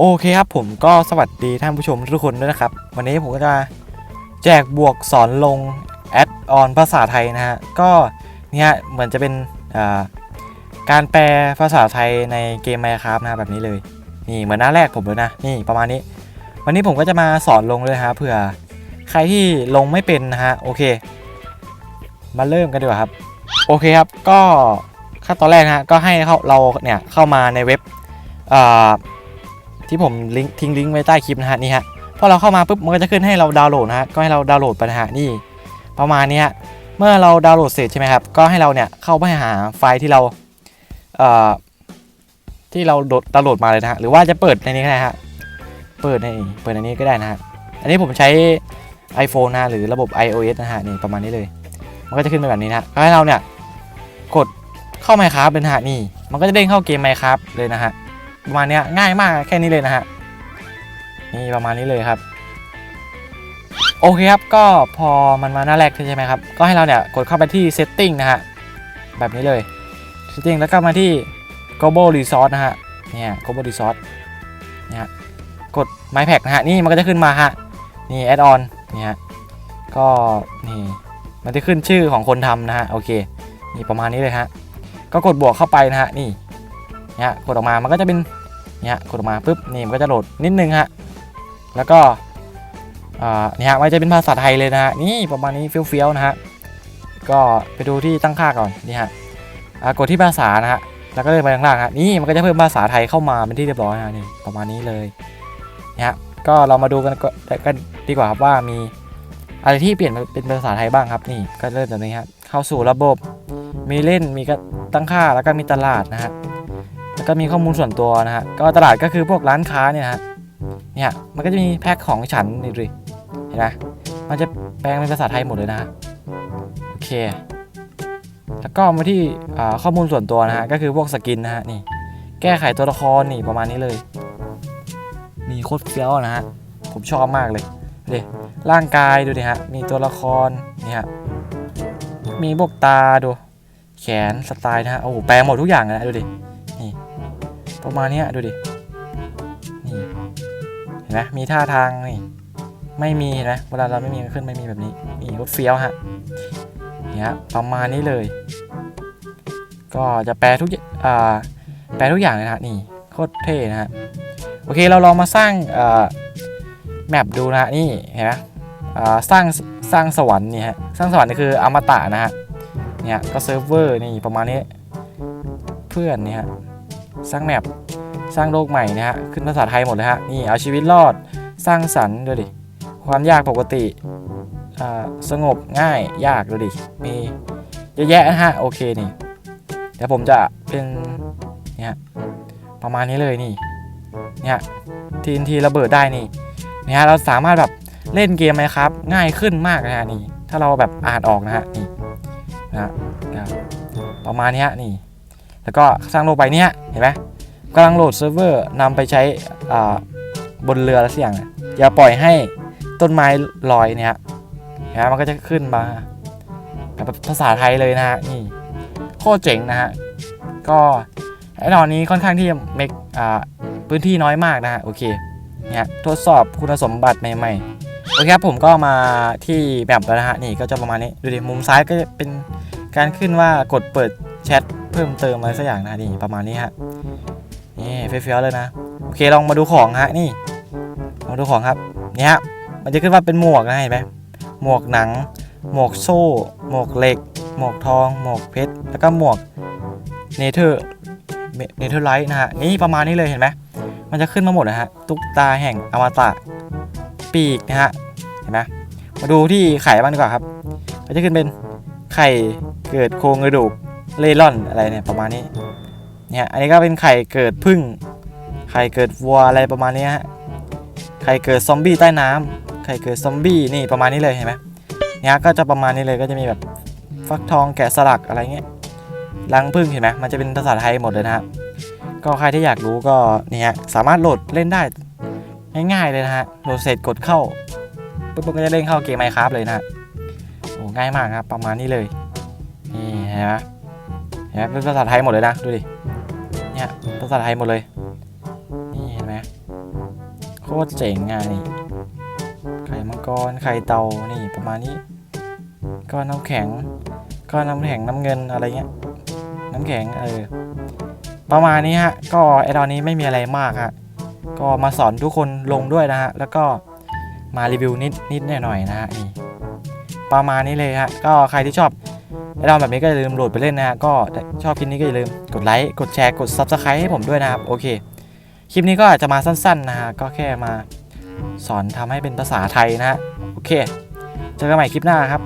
โอเคครับผมก็สวัสดีท่านผู้ชมทุกคนด้วยนะครับ วันนี้ผมก็จะแจกบวกสอนลงแอดออนภาษาไทยนะฮะก็เนี่ยเหมือนจะเป็นการแปลภาษาไทยในเกม Minecraft นะแบบนี้เลย นี่เหมือนหน้าแรกผมเลยนะนี่ประมาณนี้ วันนี้ผมก็จะมาสอนลงเลยฮะเผื่อใครที่ลงไม่เป็นนะฮะโอเค มาเริ่มกันดีกว่าครับ โอเคครับก็ขั้นตอนแรกนะฮะก็ให้เขาเราเนี่ยเข้ามาในเว็บอ่า ที่ผมลิงก์ทิ้งลิงก์ไว้ใต้คลิปนะฮะนี่ฮะพอเราเข้ามาปุ๊บมันก็จะขึ้นให้เราดาวน์โหลดนะฮะก็ให้เราดาวน์โหลดไปนะฮะนี่ประมาณนี้ฮะเมื่อเราดาวน์โหลดเสร็จใช่ไหมครับก็ให้เราเนี่ยเข้าไปหาไฟล์ที่เราเอ่อที่เราดาวน์โหลดมาเลยนะฮะหรือว่าจะเปิดในนี้ก็ได้ฮะเปิดในเปิดในนี้ก็ได้นะฮะอันนี้ผมใช้ iPhone นะหรือระบบ iOS นะฮะนี่ประมาณนี้เลย มันก็จะขึ้นมาแบบนี้นะฮะก็ให้เราเนี่ยกดเข้า Minecraft เลยนะฮะนี่มันก็จะเด้งเข้าเกม Minecraft เลยนะฮะ ประมาณนี้ง่ายมากแค่นี้เลยนะฮะนี่ประมาณนี้เลยครับ โอเคครับก็พอมันมาหน้าแรกใช่ไหมครับ ก็ให้เราเนี่ยกดเข้าไปที่ setting นะฮะแบบนี้เลย setting แล้วก็มาที่ global resource นะฮะเนี่ย global resource เนี่ยกด my pack นะฮะนี่มันก็จะขึ้นมาฮะนี่ add on นี่ฮะก็นี่มันจะขึ้นชื่อของคนทำนะฮะโอเคนี่ประมาณนี้เลยฮะก็กดบวกเข้าไปนะฮะนี่เนี่ยกดออกมามันก็จะเป็น เนี่ยกดออกมาปุ๊บนี่มันก็จะโหลดนิดนึงฮะแล้วก็เนี่ยฮะมันจะเป็นภาษาไทยเลยนะฮะนี่ประมาณนี้เฟี้ยวๆนะฮะก็ไปดูที่ตั้งค่าก่อนนี่ฮะกดที่ภาษานะฮะแล้วก็เลื่อนไปข้างล่างฮะนี่มันก็จะเพิ่มภาษาไทยเข้ามาเป็นที่เรียบร้อยนะฮะนี่ประมาณนี้เลยเนี่ยฮะก็เรามาดูกันก็กันดีกว่าครับว่ามีอะไรที่เปลี่ยนเป็นภาษาไทยบ้างครับนี่ก็เริ่มจากนี้ฮะเข้าสู่ระบบมีเล่นมีก็ตั้งค่าแล้วก็มีตลาดนะฮะ ก็มีข้อมูลส่วนตัวนะฮะก็ตลาดก็คือพวกร้านค้าเนี่ยฮะเนี่ยมันก็จะมีแพ็คของฉันนี่ดูเห็นไหมมันจะแปลงเป็นภาษาไทยหมดเลยนะฮะโอเค แล้วก็มาที่ข้อมูลส่วนตัวนะฮะก็คือพวกสกินนะฮะนี่แก้ไขตัวละครนี่ประมาณนี้เลยมีโคตรเฟี้ยวนะฮะผมชอบมากเลยเดูดิร่างกายดูดิฮะมีตัวละครนี่ฮะมีพวกตาดูแขนสไตล์นะฮะโอ้โหแปลงหมดทุกอย่างเลยนะดูดิ ประมาณนี้ดูดิ นี่ เห็นไหมมีท่าทางนี่ ไม่มีเห็นไหมเวลาเราไม่มีมันขึ้นไม่มีแบบนี้ นี่รถเฟี้ยวฮะเนี่ยประมาณนี้เลย ก็จะแปลทุกอย่างอ่าแปลทุกอย่างเลยนะนี่โคตรเท่นะฮะ โอเคเราลองมาสร้างอ่าแมปดูนะฮะนี่เห็นไหมสร้างสร้างสวรรค์นี่ฮะสร้างสวรรค์นี่คืออมตะนะฮะเนี่ยก็เซิร์ฟเวอร์นี่ประมาณนี้เพื่อนนี่ฮะ สร้างแมปสร้างโลกใหม่นะฮะขึ้นภาษาไทยหมดเลยฮะนี่เอาชีวิตรอดสร้างสรรค์ดูดิความยากปกติอ่าสงบง่ายยากดูดิมีเยอะแยะนะฮะโอเคนี่เดี๋ยวผมจะเป็นเนี่ยประมาณนี้เลยนี่เนี่ยทีนทีระเบิดได้นี่เนี่ยฮะเราสามารถแบบเล่นเกมไหมครับ ง่ายขึ้นมากนะฮะนี่ถ้าเราแบบอ่านออกนะฮะนี่นะฮะนะประมาณนี้ฮะนี่ แล้วก็สร้างโลกใบเนี้ยเห็นไหมกำลังโหลดเซิร์ฟเวอร์นำไปใช้บนเรืออะไรสักอย่างอย่าปล่อยให้ต้นไม้ลอยเนี่ยฮะมันก็จะขึ้นมาแบบภาษาไทยเลยนะฮะนี่โคตรเจ๋งนะฮะก็ไอ้นอนนี้ค่อนข้างที่จะเมกอ่าพื้นที่น้อยมากนะฮะโอเคเนี่ยทดสอบคุณสมบัติใหม่ๆโอเคครับผมก็มาที่แบบแล้วนะฮะนี่ก็จะประมาณนี้ดูดิมุมซ้ายก็จะเป็นการขึ้นว่ากดเปิดแชท พิ่มเติมอะไรสักอย่างนะนี่ประมาณนี้ฮะนี่เฟี้ยวๆเลยนะโอเคลองมาดูของฮะนี่มาดูของครับนี่ฮะมันจะขึ้นว่าเป็นหมวกนะเห็นไหมหมวกหนัง หมวกโซ่ หมวกเหล็ก หมวกทอง หมวกเพชรแล้วก็หมวกเนเธอร์เนเธอร์ไลท์นะฮะนี่ประมาณนี้เลยเห็นไหมมันจะขึ้นมาหมดนะฮะตุ๊กตาแห่งอมตะปีกนะฮะเห็นไหมมาดูที่ไข่บ้างดีกว่าครับก็จะขึ้นเป็นไข่เกิดโครงกระดูก เล่ร่อนอะไรเนี่ยประมาณนี้เนี่ยอันนี้ก็เป็นไข่เกิดพึ่งไข่เกิดวัวอะไรประมาณนี้ฮะไข่เกิดซอมบี้ใต้น้ำไข่เกิดซอมบี้นี่ประมาณนี้เลยเห็นไหมเนี่ยก็จะประมาณนี้เลยก็จะมีแบบฟักทองแกะสลักอะไรเงี้ยรังพึ่งเห็นไหมมันจะเป็นภาษาไทยหมดเลยนะฮะก็ใครที่อยากรู้ก็เนี่ยสามารถโหลดเล่นได้ง่ายๆเลยนะฮะโหลดเสร็จกดเข้าปุ๊บก็จะเล่นเข้าเกมไมค์ครับเลยนะฮะโอ้ง่ายมากครับประมาณนี้เลยนี่เห็นไหม นไหมเป็นภาษาไทยหมดเลยนะ ดูดิ เนี่ยภาษาไทยหมดเลย นี่เห็นไหมโคตรเจ๋งอะนี่ ไข่มังกร ไข่เตา นี่ประมาณนี้ ก้อนน้ำแข็ง ก้อนน้ำแข็งน้ำเงินอะไรเงี้ย น้ำแข็งเออ ประมาณนี้ฮะ ก็ไอตอนนี้ไม่มีอะไรมากฮะ ก็มาสอนทุกคนลงด้วยนะฮะ แล้วก็มารีวิวนิดนิดหน่อยหน่อยๆนะฮะนี่ประมาณนี้เลยฮะ ก็ใครที่ชอบ ไอดอนแบบนี้ก็อย่าลืมโหลดไปเล่นนะฮะก็ชอบคลิปนี้ก็อย่าลืมกดไลค์กดแชร์กด Subscribe ให้ผมด้วยนะครับโอเคคลิปนี้ก็อาจจะมาสั้น ๆ นะฮะก็แค่มาสอนทำให้เป็นภาษาไทยนะฮะโอเค เจอกันใหม่คลิปหน้าครับ